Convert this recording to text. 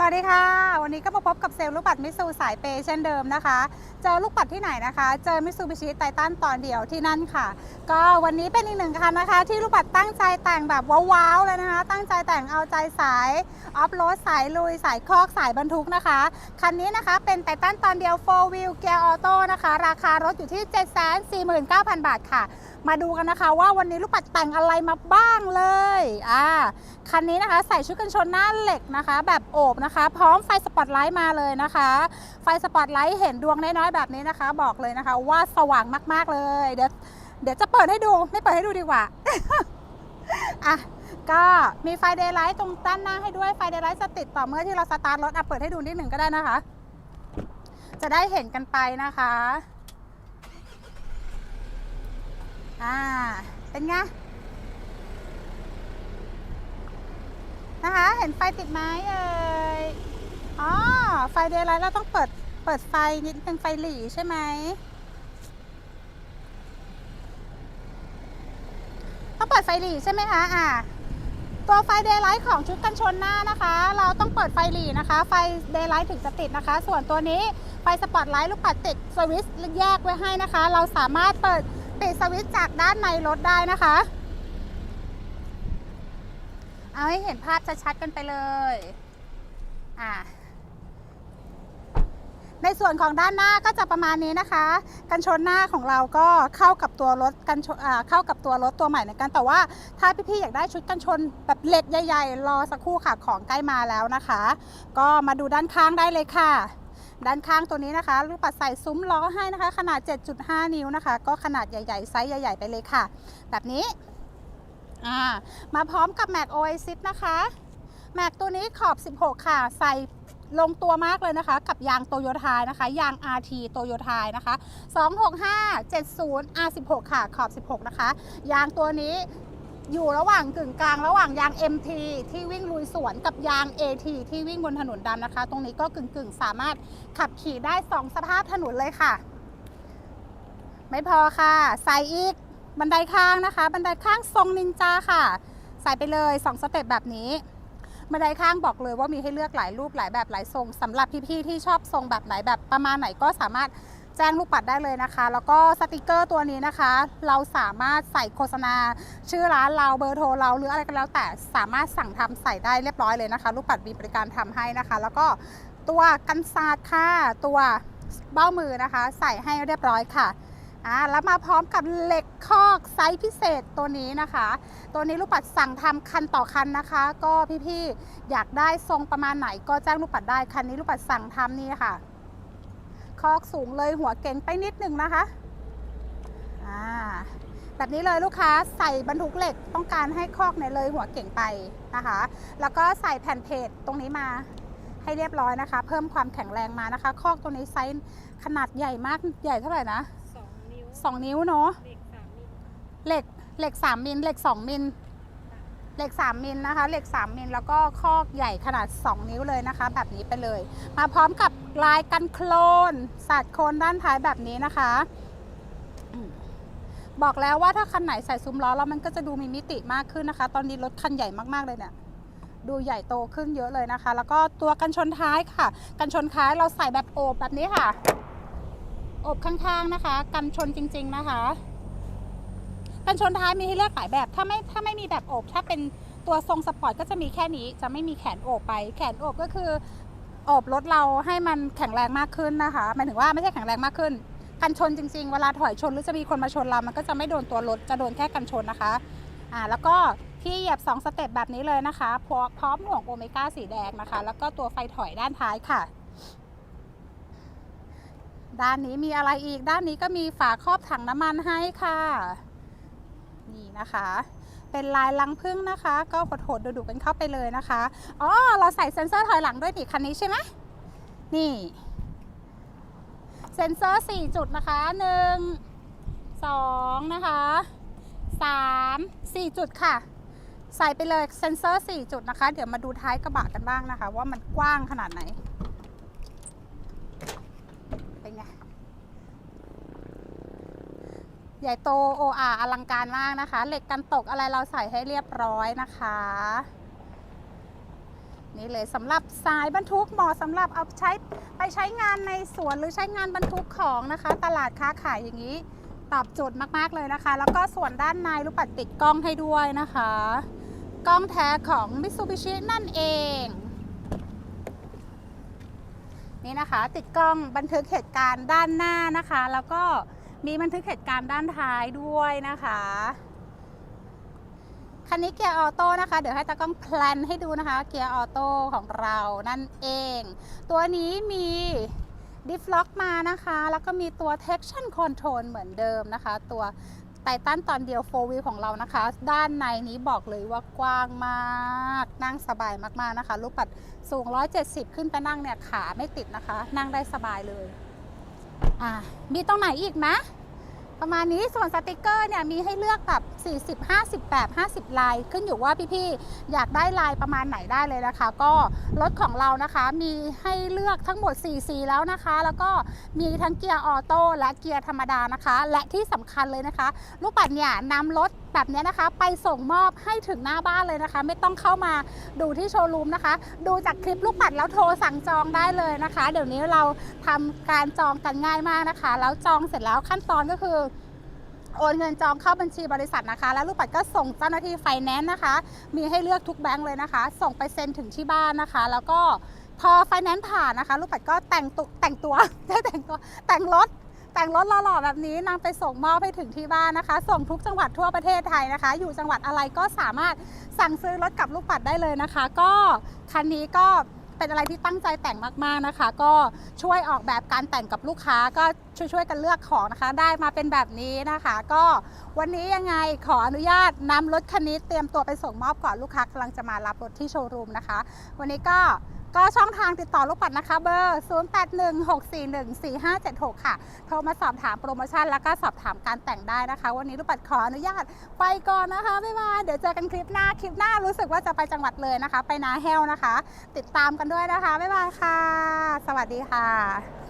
สวัสดีค่ะ วันนี้ก็มาพบกับเซลล์ลูกปัดมิสูสายเปย์เช่นเดิมนะคะ เจอลูกปัดที่ไหนนะคะ เจอมิสูบิชิไททันตอนเดียวที่นั่นค่ะ ก็วันนี้เป็นอีกหนึ่งคันนะคะ ที่ลูกปัดตั้งใจแต่งแบบว้าวๆเลยนะคะ ตั้งใจแต่งเอาใจสายออฟโรดสายลุย สายคอกสายบรรทุกนะคะ คันนี้นะคะเป็นไททันตอนเดียว 4 wheel gear auto นะคะ ราคารถอยู่ที่ 749,000 บาทค่ะ มาดูกันนะคะ ว่าวันนี้ลูกปัดแต่งอะไรมาบ้างเลยอ่าคันนี้นะคะใส่ชุดกันชนหน้าเหล็กนะคะ แบบโอบนะคะพร้อมไฟสปอตไลท์มาเลยนะคะ ไฟสปอตไลท์เห็นดวงน้อยๆแบบนี้นะคะ บอกเลยนะคะ ว่าสว่างมากๆเลย เดี๋ยวเดี๋ยวจะเปิดให้ดูไม่เปิดให้ดูดีกว่าอะก็มีไฟเดย์ไลท์ตรงด้านหน้าให้ด้วยไฟเดย์ไลท์จะติดต่อเมื่อที่เราสตาร์ทรถอะเปิดให้ดูนิดหนึ่งก็ได้นะคะ จะได้เห็นกันไปนะคะอ่าเป็นไง นะคะ เห็นไฟติดไหมเอ่ยอ๋อไฟเดย์ไลท์เราต้องเปิดเปิดไฟนิดนึงไฟหลีใช่ไหมต้องเปิดไฟหลีใช่ไหมคะอ่าตัวไฟเดย์ไลท์ของชุดกันชนหน้านะคะ เราต้องเปิดไฟหลีนะคะ ไฟเดย์ไลท์ถึงจะติดนะคะ ส่วนตัวนี้ไฟสปอตไลท์ลูกปัดติดสวิตช์แยกไว้ให้นะคะ เราสามารถเปิดปิดสวิตช์จากด้านในรถได้นะคะ เอาให้เห็นภาพชัดๆกันไปเลย อ่าในส่วนของด้านหน้าก็จะประมาณนี้นะคะ กันชนหน้าของเราก็เข้ากับตัวรถกันชนอ่าเข้ากับตัวรถตัวใหม่เหมือนกัน แต่ว่าถ้าพี่ๆอยากได้ชุดกันชนแบบเหล็กใหญ่ ๆ รอสักครู่ค่ะของใกล้มาแล้วนะคะ ก็มาดูด้านข้างได้เลยค่ะ ด้านข้างตัวนี้นะคะลูกปัดใส่ซุ้มล้อให้นะคะ ขนาด 7.5 นิ้วนะคะ ก็ขนาดใหญ่ๆไซส์ใหญ่ ๆ ไปเลยค่ะ แบบนี้ อ่ามาพร้อมกับแม็ก Oasis นะคะแม็กตัวนี้ขอบ 16 ค่ะ ใส่ลงตัวมากเลยนะคะ กับยางโตโยต้านะคะ ยาง RT โตโยต้านะคะ 265 70 R16 ค่ะ ขอบ 16 นะคะ ยางตัวนี้อยู่ระหว่างกึ่งกลางระหว่างยาง MT ที่วิ่งลุยสวนกับยาง AT ที่วิ่งบนถนนดำนะคะ ตรงนี้ก็กึ่งกึ่งสามารถขับขี่ได้ 2 สภาพถนนเลยค่ะ ไม่พอค่ะ ใส่อีก บันไดข้างนะคะ บันไดข้างทรงนินจาค่ะ ใส่ไปเลย 2 สเต็ปแบบนี้บันไดข้างบอกเลยว่ามีให้เลือกหลายรูปหลายแบบหลายทรงสำหรับพี่ๆที่ชอบทรงแบบไหนแบบประมาณไหนก็สามารถแจ้งลูกปัดได้เลยนะคะ แล้วก็สติกเกอร์ตัวนี้นะคะ เราสามารถใส่โฆษณา ชื่อร้านเราเบอร์โทรเราหรืออะไรก็แล้ว แต่สามารถสั่งทำใส่ได้เรียบร้อยเลยนะคะ ลูกปัดมีบริการทำให้นะคะ แล้วก็ตัวกันศาสตร์ค่ะตัวเบ้ามือนะคะ ใส่ให้เรียบร้อยค่ะ อ่าแล้วมาพร้อมกับเหล็กคอกไซส์พิเศษตัวนี้นะคะ ตัวนี้ลูกปัดสั่งทำคันต่อคันนะคะ ก็พี่ๆอยากได้ทรงประมาณไหนก็แจ้งลูกปัดได้คันนี้ลูกปัดสั่งทำนี่ค่ะ คอกสูงเลยหัวเก่งไปนิดนึงนะคะอ่าแบบนี้เลยลูกค้าใส่บรรทุกเหล็กต้องการให้คอกเนี่ยเลยหัวเก่งไปนะคะ แล้วก็ใส่แผ่นเพจตรงนี้มาให้เรียบร้อยนะคะ เพิ่มความแข็งแรงมานะคะ คอกตัวนี้ไซส์ขนาดใหญ่มากใหญ่เท่าไหร่นะ สองนิ้วเนาะเหล็กเหล็กสามมิลเหล็กสองมิลเหล็กสามมิลนะคะเหล็กสามมิลแล้วก็คอกใหญ่ขนาด 2 นิ้วเลยนะคะ แบบนี้ไปเลย มาพร้อมกับลายกันโคลนสัดโคนด้านท้ายแบบนี้นะคะบอกแล้วว่าถ้าคันไหนใส่ซุ้มล้อแล้วมันก็จะดูมีมิติมากขึ้นนะคะ ตอนนี้รถคันใหญ่มากๆเลยเนี่ย ดูใหญ่โตขึ้นเยอะเลยนะคะ แล้วก็ตัวกันชนท้ายค่ะ กันชนท้ายเราใส่แบบโอบแบบนี้ค่ะ อบข้างๆนะคะ กันชนจริง ๆนะคะ กันชนท้ายมีให้เลือกหลายแบบ ถ้าไม่ถ้าไม่มีแบบอบถ้าเป็นตัวทรงสปอร์ตก็จะมีแค่นี้ จะไม่มีแขนโอบไป แขนโอบก็คือโอบรถเราให้มันแข็งแรงมากขึ้นนะคะหมายถึงว่าไม่ใช่แข็งแรงมากขึ้น กันชนจริง ๆ เวลาถอยชนหรือจะมีคนมาชนเรา มันก็จะไม่โดนตัวรถจะโดนแค่กันชนนะคะอ่าแล้วก็ที่เหยียบ 2 สเต็ปแบบนี้เลยนะคะพร้อมพร้อมห่วงโอเมก้าสีแดงนะคะ แล้วก็ตัวไฟถอยด้านท้ายค่ะ ด้านนี้มีอะไรอีกด้านนี้ก็มีฝาครอบถังน้ำมันให้ค่ะ นี่นะคะ เป็นลายลังพึ่งนะคะ ก็โหดๆดูๆกันเข้าไปเลยนะคะอ๋อเราใส่เซ็นเซอร์ถอยหลังด้วยนี่คันนี้ใช่ไหมนี่ เซ็นเซอร์ 4 จุดนะคะ1 2 นะคะ 3 4 จุดค่ะ ใส่ไปเลยเซ็นเซอร์ 4 จุดนะคะ เดี๋ยวมาดูท้ายกระบะกันบ้างนะคะ ว่ามันกว้างขนาดไหนไง ใหญ่โตโออาอลังการมากนะคะ เหล็กกันตกอะไรเราใส่ให้เรียบร้อยนะคะ นี่เลยสำหรับสายบรรทุกเหมาะสำหรับเอาใช้ไปใช้งานในสวนหรือใช้งานบรรทุกของนะคะ ตลาดค้าขายอย่างนี้ ตอบโจทย์มากๆเลยนะคะ แล้วก็ส่วนด้านในลูปัดติดกล้องให้ด้วยนะคะ กล้องแท้ของ Mitsubishi นั่นเองนี่นะคะ ติดกล้องบันทึกเหตุการณ์ด้านหน้านะคะ แล้วก็ มีบันทึกเหตุการณ์ด้านท้ายด้วยนะคะคันนี้เกียร์ออโต้นะคะ เดี๋ยวให้ตากล้องแพลนให้ดูนะคะ เกียร์ออโต้ของเรานั่นเอง ตัวนี้มีดิฟล็อกมานะคะ แล้วก็มีตัว traction control เหมือนเดิมนะคะ ตัวไททันตอนเดียว4 wheel ของเรานะคะ ด้านในนี้บอกเลยว่ากว้างมาก นั่งสบายมากๆนะคะ ลูกปัดสูง 170 ขึ้นไปนั่งเนี่ยขาไม่ติดนะคะ นั่งได้สบายเลย อะมีตรงไหนอีกนะประมาณนี้ส่วนสติกเกอร์เนี่ยมีให้เลือกแบบ 40 50 แบบ50 ลาย ขึ้นอยู่ว่าพี่ๆอยากได้ลายประมาณไหนได้เลยนะคะ ก็รถของเรานะคะมีให้เลือกทั้งหมด 4 สีแล้วนะคะ แล้วก็มีทั้งเกียร์ออโต้และเกียร์ธรรมดานะคะ และที่สำคัญเลยนะคะ ลูกปัดเนี่ยนำรถแบบนี้นะคะ ไปส่งมอบให้ถึงหน้าบ้านเลยนะคะ ไม่ต้องเข้ามาดูที่โชว์รูมนะคะ ดูจากคลิปลูกปัดแล้วโทรสั่งจองได้เลยนะคะ เดี๋ยวนี้เราทำการจองกันง่ายมากนะคะ แล้วจองเสร็จแล้วขั้นตอนก็คือโอนเงินจองเข้าบัญชีบริษัทนะคะ แล้วลูกปัดก็ส่งเจ้าหน้าที่ไฟแนนซ์นะคะ มีให้เลือกทุกแบงค์เลยนะคะ ส่งไปเซ็นถึงที่บ้านนะคะ แล้วก็พอไฟแนนซ์ผ่านนะคะ ลูกปัดก็แต่งตุแต่งตัวได้แต่งตัวแต่งรถ แต่งรถหล่อๆแบบนี้นำไปส่งมอบให้ถึงที่บ้านนะคะ ส่งทุกจังหวัดทั่วประเทศไทยนะคะ อยู่จังหวัดอะไรก็สามารถสั่งซื้อรถกับลูกปัดได้เลยนะคะ ก็คันนี้ก็เป็นอะไรที่ตั้งใจแต่งมาก ๆนะคะ ก็ช่วยออกแบบการแต่งกับลูกค้าก็ช่วยๆกันเลือกของนะคะ ได้มาเป็นแบบนี้นะคะ ก็วันนี้ยังไงขออนุญาตนำรถคันนี้เตรียมตัวไปส่งมอบก่อนลูกค้ากำลังจะมารับรถที่โชว์รูมนะคะ วันนี้ก็ ก็ช่องทางติดต่อลูกปัดนะคะเบอร์ 0816414576 ค่ะ โทรมาสอบถามโปรโมชั่นแล้วก็สอบถามการแต่งได้นะคะ วันนี้ลูกปัดขออนุญาตไปก่อนนะคะบ๊ายบายเดี๋ยวเจอกันคลิปหน้าคลิปหน้ารู้สึกว่าจะไปจังหวัดเลยนะคะ ไปนาแฮวนะคะ ติดตามกันด้วยนะคะบ๊ายบายค่ะ สวัสดีค่ะ